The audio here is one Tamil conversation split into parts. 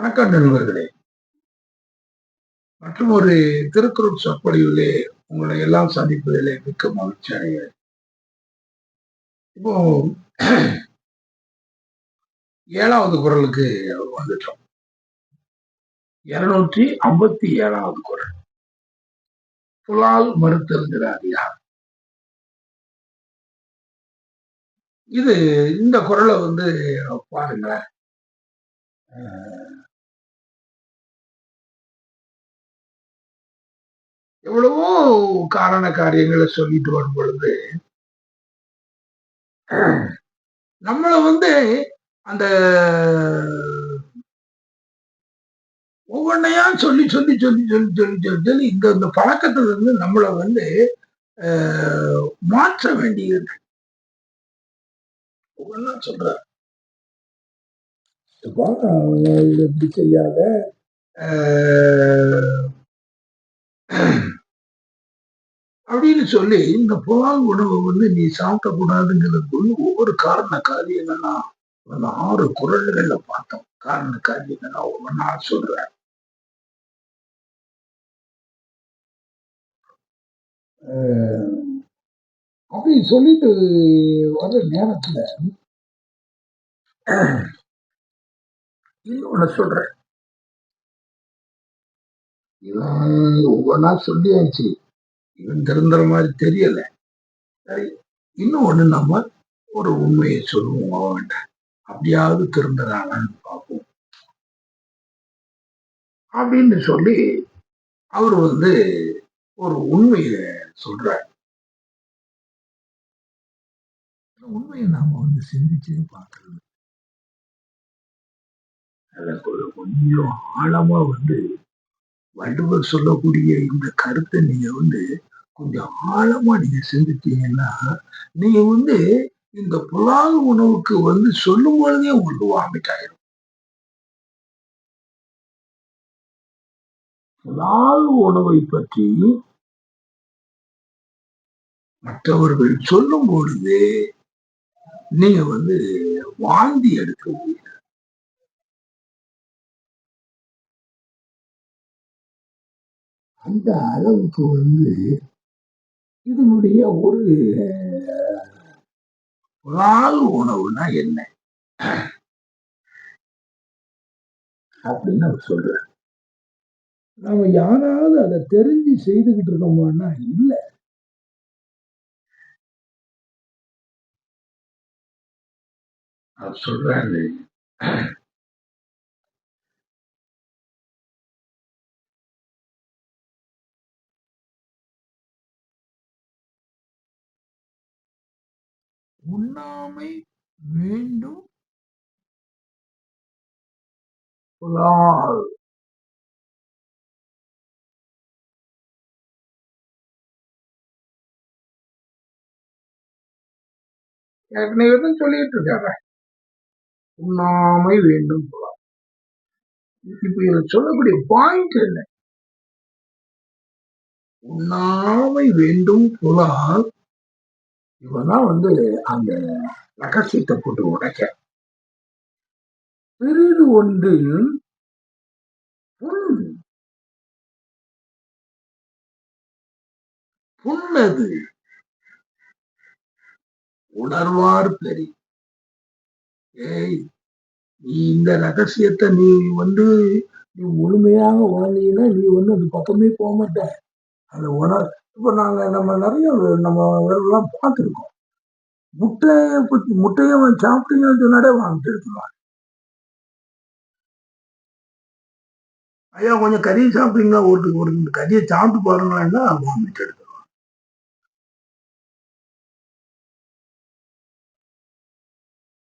வணக்கம் நண்பர்களே மற்றும் ஒரு திருக்குறள் சொற்பொழிவிலே உங்களை எல்லாம் சந்திப்பதிலே மிக்க மகிழ்ச்சி அடைகிறேன். இப்போ ஏழாவது குரலுக்கு வந்துட்டோம். இருநூற்றி ஐம்பத்தி ஏழாவது குரல். புலால் மறுத்தல்கிற அதிகாரம் இது இந்த குரலை வந்து பாருங்களேன். எவ்வளவோ காரண காரியங்களை சொல்லிட்டு வரும் பொழுது நம்மள வந்து அந்த ஒவ்வொன்றையா சொல்லி சொல்லி சொல்லி சொல்லி சொல்லி சொல்லி சொல்லி இந்த இந்த பழக்கத்துல இருந்து நம்மளை வந்து மாற்ற வேண்டியது ஒவ்வொன்றா சொல்ற எப்படி செய்யாத? அப்படின்னு சொல்லி இந்த புலால் உணவை வந்து நீ சாப்பிடக்கூடாதுங்கிறதுக்குள்ள ஒவ்வொரு காரண காரியங்களா அந்த ஆறு குரல்கள்ல பார்த்தோம். காரண காரியங்களா ஒவ்வொன்றா சொல்றேன். அப்படி சொல்லிட்டு வர நேரத்துல இன்னொன்னு சொல்றேன். இவன் ஒவ்வொன்றா சொல்லியாச்சு. இவன் திருந்துற மாதிரி தெரியல. சரி இன்னும் ஒண்ணு நம்ம ஒரு உண்மையை சொல்லுவோம் வேண்டாம் அப்படியாவது திருந்துறாங்கன்னு பார்ப்போம். அப்படின்னு சொல்லி அவர் வந்து ஒரு உண்மையை சொல்றார். உண்மையை நாம வந்து சிந்திச்சு பார்க்கறது. கொஞ்சம் ஆழமா வந்து வள்ளுவர் சொல்லக்கூடிய இந்த கருத்தை நீங்க வந்து கொஞ்சம் ஆழமா நீங்க சிந்திச்சீங்கன்னா நீங்க வந்து இந்த புலால் உணவுக்கு வந்து சொல்லும் பொழுதே உங்களுக்கு வாமிட் ஆயிரும். புலால் உணவை பற்றி மற்றவர்கள் சொல்லும் பொழுது நீங்க வந்து வாந்தி எடுக்க முடியாது. அந்த அளவுக்கு வந்து இதனுடைய ஒரு நாள் உணவுனா என்ன? அப்படின்னு அவர் சொல்ற நாம யாராவது அதை தெரிஞ்சு செய்துகிட்டு இருக்கோமான்னா இல்லை. அவர் சொல்றாரு உண்ணாமை வேண்டும் புலால் ஏற்கனவே சொல்லிட்டு இருக்காங்க உண்ணாமை வேண்டும் புலால் இப்ப இதை சொல்லக்கூடிய பாயிண்ட் என்ன? உண்ணாமை வேண்டும் புலால் இவதான் வந்து அந்த ரகசியத்தை போட்டு உடைக்க. பிரிவு ஒன்றில் புண் புண்ணது. உணர்வார் பெரி ஏய் நீ இந்த ரகசியத்தை நீ வந்து நீ முழுமையாக உணர்ந்தீங்கன்னா நீ வந்து அது பக்கமே போக மாட்ட அந்த உணர் இப்போ நாங்கள் நம்ம நிறைய நம்ம எல்லாம் பார்த்துருக்கோம். முட்டையை பற்றி முட்டையை சாப்பிட்டீங்கன்னு சொன்னாடே வாங்கிட்டு எடுத்துருவாங்க ஐயா கொஞ்சம் கறியை சாப்பிட்டீங்கன்னா ஒரு ஒரு கறியை சாப்பிட்டு பாருங்களேன்னா வாங்கிட்டு எடுத்துருவாங்க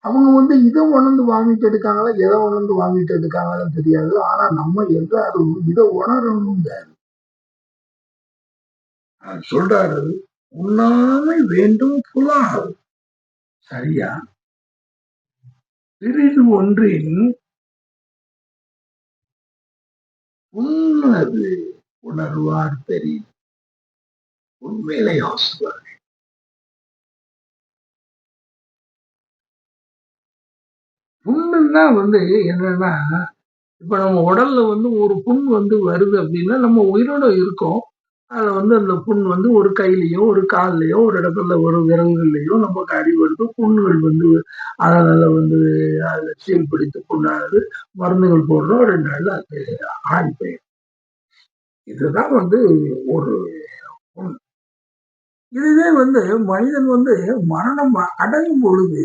அவங்க வந்து இதை உணர்ந்து வாங்கிட்டு எடுக்காங்களா எதை உணர்ந்து வாங்கிட்டு எடுக்காங்கன்னு தெரியாது. ஆனால் நம்ம எல்லாரும் இதை உணரணும் சொல்றாரு உண்ணாமை வேண்டும் புலால். சரியா? பிரிது ஒன்றின் உன்னது உணர்வார் தெரியும். உண்மையிலே யோசிப்பார்கள் புண்ணுன்னா வந்து என்னன்னா இப்ப நம்ம உடல்ல வந்து ஒரு புண் வந்து வருது அப்படின்னா நம்ம உயிரோட இருக்கோம். அதில் வந்து அந்த புண் வந்து ஒரு கையிலயோ ஒரு கால்லையோ ஒரு இடத்துல ஒரு விரல்கள்லயோ நமக்கு அடி வருது புண்ணுகள் வந்து அதனால வந்து அதில் சீல் பிடித்து புண்ணாகுது மருந்துகள் போடுறோம். ரெண்டு நாள்ல அது ஆண் போயிடும். இதுதான் வந்து ஒரு புண். இதுவே வந்து மனிதன் வந்து மரணம் அடையும் பொழுது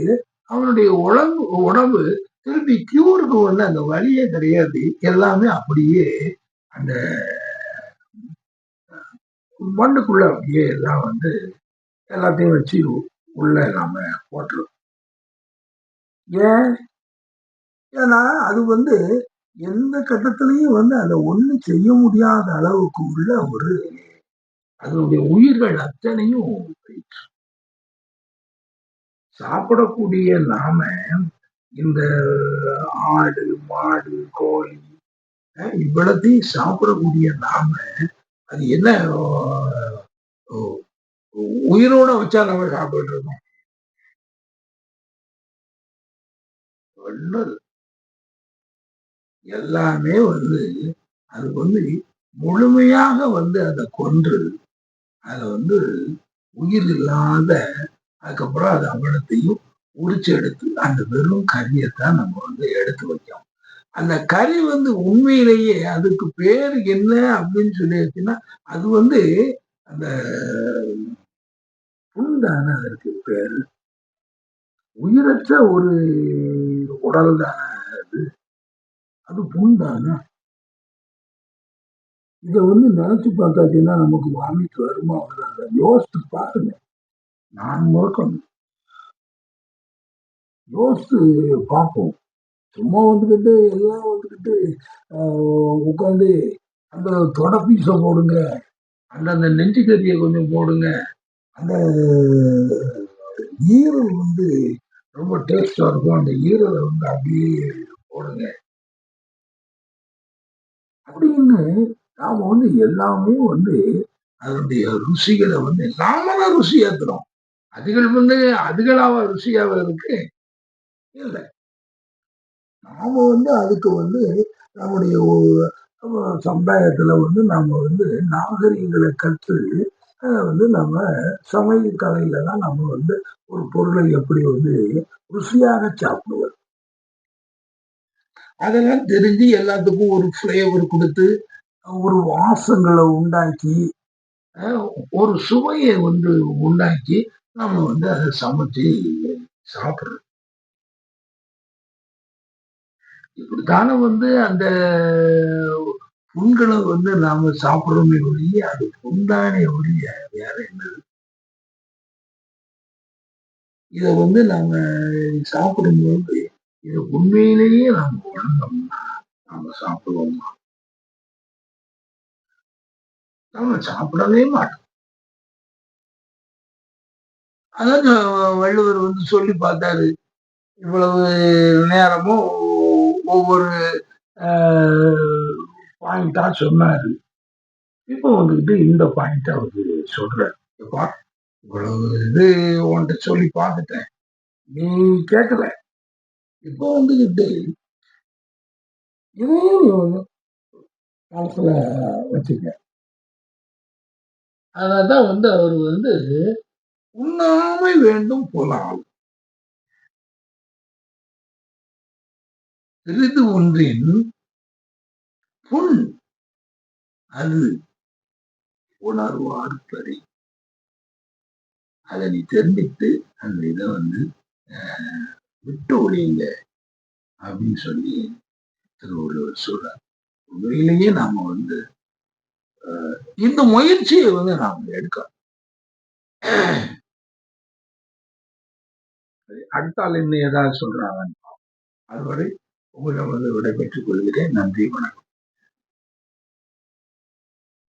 அவனுடைய உடம்பு உடம்பு திருப்பி கியூருக்கு வந்து அந்த வழியே கிடையாது. எல்லாமே அப்படியே அந்த மண்ணுக்குள்ள அப்படியே எல்லாம் வந்து எல்லாத்தையும் வச்சு உள்ள நாம போட்டுரும். ஏன்? ஏன்னா அது வந்து எந்த கட்டத்திலையும் வந்து அதை ஒண்ணு செய்ய முடியாத அளவுக்கு உள்ள ஒரு அதனுடைய உயிர்கள் அத்தனையும் போயிட்டு. சாப்பிடக்கூடிய நாம இந்த ஆடு மாடு கோழி இவ்வளத்தையும் சாப்பிடக்கூடிய நாம அது என்ன உயிரோட வச்சா நம்ம சாப்பிட்டு இருக்கோம். எல்லாமே வந்து அது வந்து முழுமையாக வந்து அதை கொன்று அதை வந்து உயிர் இல்லாத அதுக்கப்புறம் அது அவலத்தையும் உரிச்சு எடுத்து அந்த வெறும் கரியத்தான் நம்ம வந்து எடுத்து வைக்கோம் அந்த கறி வந்து உண்மையிலேயே அதுக்கு பேர் என்ன அப்படின்னு சொல்லியாச்சுன்னா அது வந்து அந்த புண்தான அதற்கு பேர். உயிரற்ற ஒரு உடல் தானே அது. அது புண்தானா இதை வந்து நினைச்சு பார்த்தாச்சுன்னா நமக்கு வாமிட்டு வருமா வராது? யோசித்து பாருங்க. நான் நோக்கணும் யோசித்து பார்ப்போம். சும்மா வந்துக்கிட்டு எல்லாம் வந்துக்கிட்டு உட்காந்து அந்த தொட பீஸை போடுங்க. அந்த அந்த நெஞ்சு கொஞ்சம் போடுங்க. அந்த ஈரல் வந்து ரொம்ப டேஸ்டாக இருக்கும். அந்த ஈரலை வந்து அப்படியே போடுங்க. அப்படின்னு நாம் வந்து எல்லாமே வந்து அதனுடைய ருசிகளை வந்து நாம தான் ருசி ஏற்றுறோம் அதுகள் வந்து அதுகளாக ருசியாக இருக்கு இல்லை. நாம வந்து அதுக்கு வந்து நம்முடைய சமுதாயத்துல வந்து நாம வந்து நாகரிகங்களை கற்று அதை வந்து நம்ம சமையல் கலையில தான் நம்ம வந்து ஒரு பொருளை எப்படி வந்து ருசியாக சாப்பிடுவது. அதெல்லாம் தெரிஞ்சு எல்லாத்துக்கும் ஒரு ஃப்ளேவர் கொடுத்து ஒரு வாசங்களை உண்டாக்கி ஒரு சுவையை வந்து உண்டாக்கி நம்ம வந்து அதை சமைச்சு சாப்பிட்றோம் இப்படித்தானே வந்து அந்த புண்களை வந்து நாம சாப்பிடறோமே ஒழிய அது புண்தானே ஒழிய வேற என்னது இத வந்து நாம சாப்பிடும்போது இதை உண்மையிலேயே நாம உணர்ந்தோம்னா நாம சாப்பிடுவோமா? நம்ம சாப்பிடவே மாட்டோம். அதான் வள்ளுவர் வந்து சொல்லி பார்த்தாரு. இவ்வளவு நேரமும் ஒவ்வொரு பாயிண்டா சொன்னாரு. இப்போ வந்துட்டு இந்த பாயிண்ட்டை அவர் சொல்றாரு. இவ்வளவு இது உன்கிட்ட சொல்லி பார்த்துட்டேன். நீ கேட்கல. இப்போ வந்துக்கிட்டு இதையும் நீ வந்து அதனால வச்சுக்க. அதனால்தான் வந்து அவர் வந்து உண்ணாமை வேண்டும் போலாம் பிறிது ஒன்றின் புண் அது உணர்வார் அதை நீ தெரிஞ்சுட்டு அந்த இதை வந்து விட்டு ஒழியுங்க அப்படின்னு சொல்லி திருவள்ளுவர் சொல்றார். உண்மையிலேயே நாம வந்து இந்த முயற்சியை வந்து நாம் எடுக்கலாம் அடுத்தால் இன்னும் ஏதாவது சொல்றாங்க அதுவரை உங்களிடம் வந்து விடைபெற்றுக் கொள்கிறேன். நன்றி வணக்கம்.